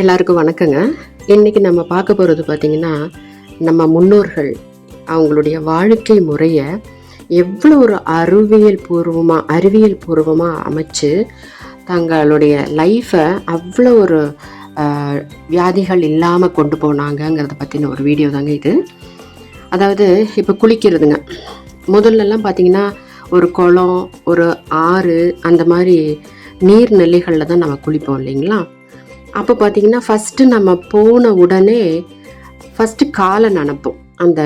எல்லாருக்கும் வணக்கங்க. இன்னைக்கு நம்ம பார்க்க போகிறது பார்த்திங்கன்னா நம்ம முன்னோர்கள் அவங்களுடைய வாழ்க்கை முறையை எவ்வளோ ஒரு அறிவியல் பூர்வமாக அறிவியல் பூர்வமாக அமைச்சு தங்களுடைய லைஃப்பை அவ்வளோ ஒரு வியாதிகள் இல்லாமல் கொண்டு போனாங்கங்கிறத பற்றின ஒரு வீடியோ தாங்க இது. அதாவது இப்போ குளிக்கிறதுங்க. முதல்லலாம் பார்த்தீங்கன்னா ஒரு குளம் ஒரு ஆறு அந்த மாதிரி நீர்நிலைகளில் தான் நம்ம குளிப்போம் இல்லைங்களா? அப்போ பார்த்தீங்கன்னா ஃபஸ்ட்டு நம்ம போன உடனே ஃபஸ்ட்டு காலை நனைப்போம். அந்த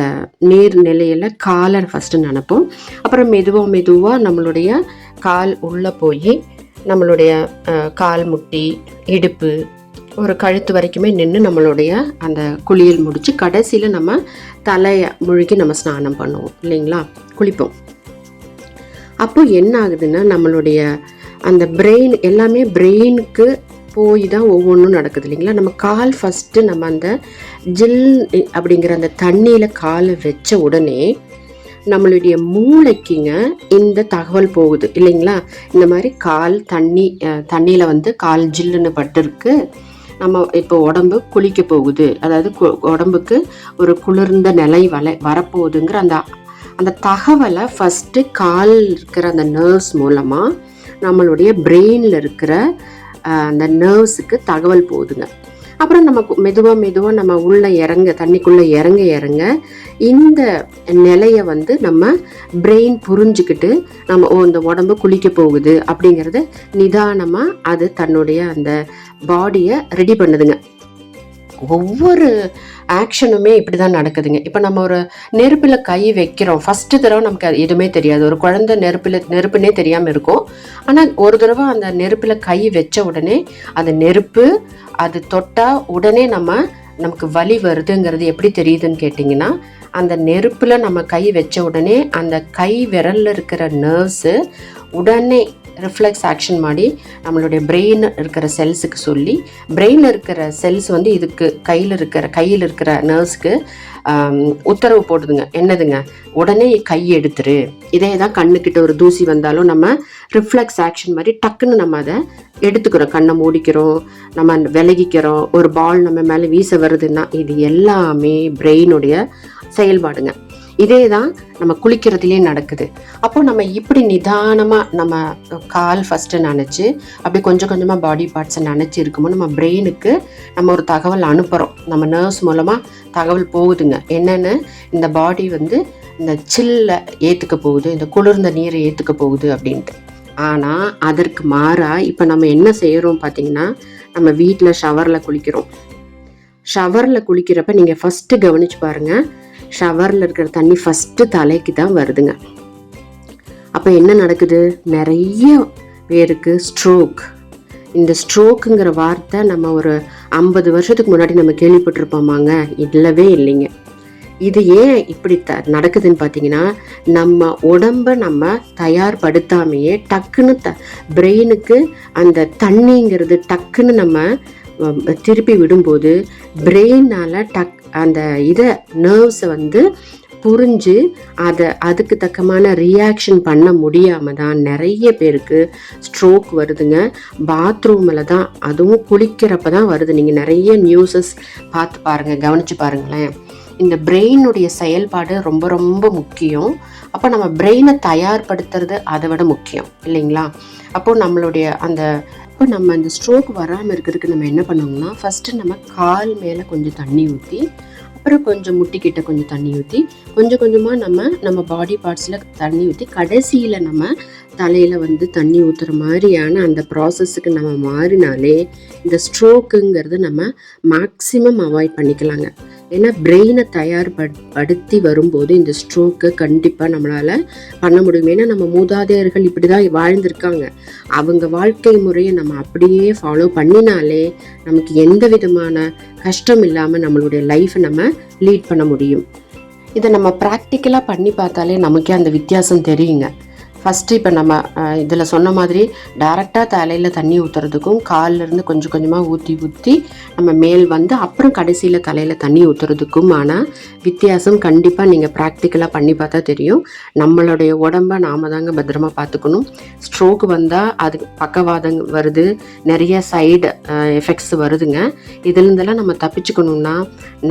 நேர் நிலையில் காலை ஃபஸ்ட்டு நினப்போம். அப்புறம் மெதுவாக மெதுவாக நம்மளுடைய கால் உள்ளே போய் நம்மளுடைய கால் முட்டி இடுப்பு ஒரு கழுத்து வரைக்குமே நின்று நம்மளுடைய அந்த குளியல் முடித்து கடைசியில் நம்ம தலையை முழுகி நம்ம ஸ்நானம் பண்ணுவோம். இல்லைங்களா? குளிப்போம். அப்போ என்ன ஆகுதுன்னா நம்மளுடைய அந்த பிரெயின் எல்லாமே பிரெயினுக்கு போய் தான் ஒவ்வொன்றும் நடக்குது இல்லைங்களா? நம்ம கால் ஃபஸ்ட்டு நம்ம அந்த ஜில் அப்படிங்கிற அந்த தண்ணியில் காலை வச்ச உடனே நம்மளுடைய மூளைக்குங்க இந்த தகவல் போகுது இல்லைங்களா? இந்த மாதிரி கால் தண்ணி தண்ணியில் வந்து கால் ஜில்லுன்னு பட்டிருக்கு. நம்ம இப்போ உடம்பு குளிக்க போகுது. அதாவது கு- உடம்புக்கு ஒரு குளிர்ந்த நிலை வலை வரப்போகுதுங்கிற அந்த அந்த தகவலை ஃபஸ்ட்டு கால் இருக்கிற அந்த நர்வ்ஸ் மூலமாக நம்மளுடைய பிரெயினில் இருக்கிற அந்த நர்வ்ஸுக்கு தகவல் போகுதுங்க. அப்புறம் நம்ம மெதுவாக மெதுவாக நம்ம உள்ளே இறங்க தண்ணிக்குள்ளே இறங்க இறங்க இந்த நிலையை வந்து நம்ம பிரெயின் புரிஞ்சுக்கிட்டு நம்ம ஓ இந்த உடம்பு குளிக்க போகுது அப்படிங்கிறத நிதானமாக அது தன்னுடைய அந்த பாடியை ரெடி பண்ணுதுங்க. ஒவ்வொரு ஆக்ஷனுமே இப்படி தான் நடக்குதுங்க. இப்போ நம்ம ஒரு நெருப்பில் கை வைக்கிறோம். ஃபஸ்ட்டு தடவை நமக்கு அது எதுவுமே தெரியாது. ஒரு குழந்தை நெருப்பில் நெருப்புனே தெரியாமல் இருக்கும். ஆனால் ஒரு தடவை அந்த நெருப்பில் கை வச்ச உடனே அது நெருப்பு அது தொட்டால் உடனே நம்ம நமக்கு வலி வருதுங்கிறது எப்படி தெரியுதுன்னு கேட்டிங்கன்னா அந்த நெருப்பில் நம்ம கை வச்ச உடனே அந்த கை விரலில் இருக்கிற நர்வ்ஸு உடனே ரிஃப்ளெக்ஸ் ஆக்ஷன் ಮಾಡಿ நம்மளுடைய பிரெயின் இருக்கிற செல்ஸுக்கு சொல்லி பிரெயினில் இருக்கிற செல்ஸ் வந்து இதுக்கு கையில் இருக்கிற கையில் இருக்கிற நர்வ்ஸ்க்கு உத்தரவு போடுதுங்க. என்னதுங்க? உடனே கை எடுத்துரு. இதே தான் கண்ணுக்கிட்ட ஒரு தூசி வந்தாலும் நம்ம ரிஃப்ளெக்ஸ் ஆக்ஷன் மாதிரி டக்குன்னு நம்ம அதை எடுத்துக்கிறோம். கண்ணை மூடிக்கிறோம் நம்ம விலகிக்கிறோம். ஒரு பால் நம்ம மேலே வீச வருதுன்னா இது எல்லாமே பிரெயினுடைய செயல்பாடுங்க. இதே தான் நம்ம குளிக்கிறதுலேயே நடக்குது. அப்போ நம்ம இப்படி நிதானமாக நம்ம கால் ஃபஸ்ட்டு நினச்சி அப்படி கொஞ்சம் கொஞ்சமாக பாடி பார்ட்ஸை நினச்சி இருக்கும்போது நம்ம பிரெயினுக்கு நம்ம ஒரு தகவல் அனுப்புகிறோம் நம்ம நர்வ்ஸ் மூலமாக தகவல் போகுதுங்க. என்னென்னு இந்த பாடி வந்து இந்த சில்லை ஏற்றுக்க போகுது இந்த குளிர்ந்த நீரை ஏற்றுக்க போகுது அப்படின்ட்டு. ஆனால் அதற்கு மாறாக இப்போ நம்ம என்ன செய்கிறோம் பார்த்தீங்கன்னா நம்ம வீட்டில் ஷவரில் குளிக்கிறோம். ஷவரில் குளிக்கிறப்ப நீங்கள் ஃபஸ்ட்டு கவனிச்சு பாருங்கள் ஷவரில் இருக்கிற தண்ணி ஃபஸ்ட்டு தலைக்கு தான் வருதுங்க. அப்போ என்ன நடக்குது? நிறைய பேருக்கு ஸ்ட்ரோக் இந்த ஸ்ட்ரோக்குங்கிற வார்த்தை நம்ம ஒரு ஐம்பது வருஷத்துக்கு முன்னாடி நம்ம கேள்விப்பட்டிருப்போமாங்க. இல்லவே இல்லைங்க. இது ஏன் இப்படி த நடக்குதுன்னு பார்த்தீங்கன்னா நம்ம உடம்ப நம்ம தயார்படுத்தாமையே டக்குன்னு த பிரெயினுக்கு அந்த தண்ணிங்கிறது டக்குன்னு நம்ம திருப்பி விடும்போது பிரெயினால் டக் அந்த இதை நர்வ்ஸை வந்து புரிஞ்சு அதை அதுக்கு தக்கமான ரியாக்ஷன் பண்ண முடியாமல் தான் நிறைய பேருக்கு ஸ்ட்ரோக் வருதுங்க. பாத்ரூமில் தான் அதுவும் குளிக்கிறப்ப தான் வருது. நீங்கள் நிறைய நியூஸஸ் பார்த்து பாருங்கள் கவனித்து பாருங்களேன். இந்த பிரெயினுடைய செயல்பாடு ரொம்ப ரொம்ப முக்கியம். அப்போ நம்ம பிரெயினை தயார்படுத்துறது அதை விட முக்கியம் இல்லைங்களா? அப்போது நம்மளுடைய அந்த இப்போ நம்ம அந்த ஸ்ட்ரோக் வராமல் இருக்கிறதுக்கு நம்ம என்ன பண்ணோம்னா ஃபஸ்ட்டு நம்ம கால் மேலே கொஞ்சம் தண்ணி ஊற்றி அப்புறம் கொஞ்சம் முட்டிக்கிட்ட கொஞ்சம் தண்ணி ஊற்றி கொஞ்சம் கொஞ்சமாக நம்ம நம்ம பாடி பார்ட்ஸில் தண்ணி ஊற்றி கடைசியில் நம்ம தலையில் வந்து தண்ணி ஊற்றுற மாதிரியான அந்த ப்ராசஸுக்கு நம்ம மாறினாலே இந்த ஸ்ட்ரோக்குங்கிறது நம்ம மேக்ஸிமம் அவாய்ட் பண்ணிக்கலாங்க. ஏன்னா பிரெயினை தயார்படுத்தி வரும்போது இந்த ஸ்ட்ரோக்கு கண்டிப்பாக நம்மளால் பண்ண முடியும். ஏன்னா நம்ம மூதாதையர்கள் இப்படி தான் வாழ்ந்திருக்காங்க. அவங்க வாழ்க்கை முறையை நம்ம அப்படியே ஃபாலோ பண்ணினாலே நமக்கு எந்த விதமான கஷ்டம் இல்லாமல் நம்மளுடைய லைஃப்பை நம்ம லீட் பண்ண முடியும். இதை நம்ம ப்ராக்டிக்கலாக பண்ணி பார்த்தாலே நமக்கே அந்த வித்தியாசம் தெரியுங்க. ஃபஸ்ட்டு இப்போ நம்ம இதில் சொன்ன மாதிரி டேரெக்டாக தலையில் தண்ணி ஊற்றுறதுக்கும் இருந்து கொஞ்சம் கொஞ்சமாக ஊற்றி ஊற்றி நம்ம மேல் வந்து அப்புறம் கடைசியில் தலையில் தண்ணி ஊற்றுறதுக்கும் ஆனால் வித்தியாசம் கண்டிப்பாக நீங்கள் ப்ராக்டிக்கலாக பண்ணி பார்த்தா தெரியும். நம்மளுடைய உடம்ப நாம தாங்க பத்திரமா பார்த்துக்கணும். ஸ்ட்ரோக் வந்தால் அது பக்கவாதம் வருது. நிறைய சைடு எஃபெக்ட்ஸ் வருதுங்க. இதுலேருந்தெல்லாம் நம்ம தப்பிச்சுக்கணும்னா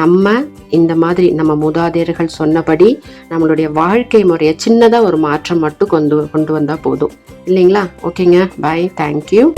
நம்ம இந்த மாதிரி நம்ம மூதாதையர்கள் சொன்னபடி நம்மளுடைய வாழ்க்கை முறையை சின்னதாக ஒரு மாற்றம் மட்டும் கொண்டு கொண்டு வந்தால் போதும். இல்லைங்களா? ஓகேங்க. Bye thank you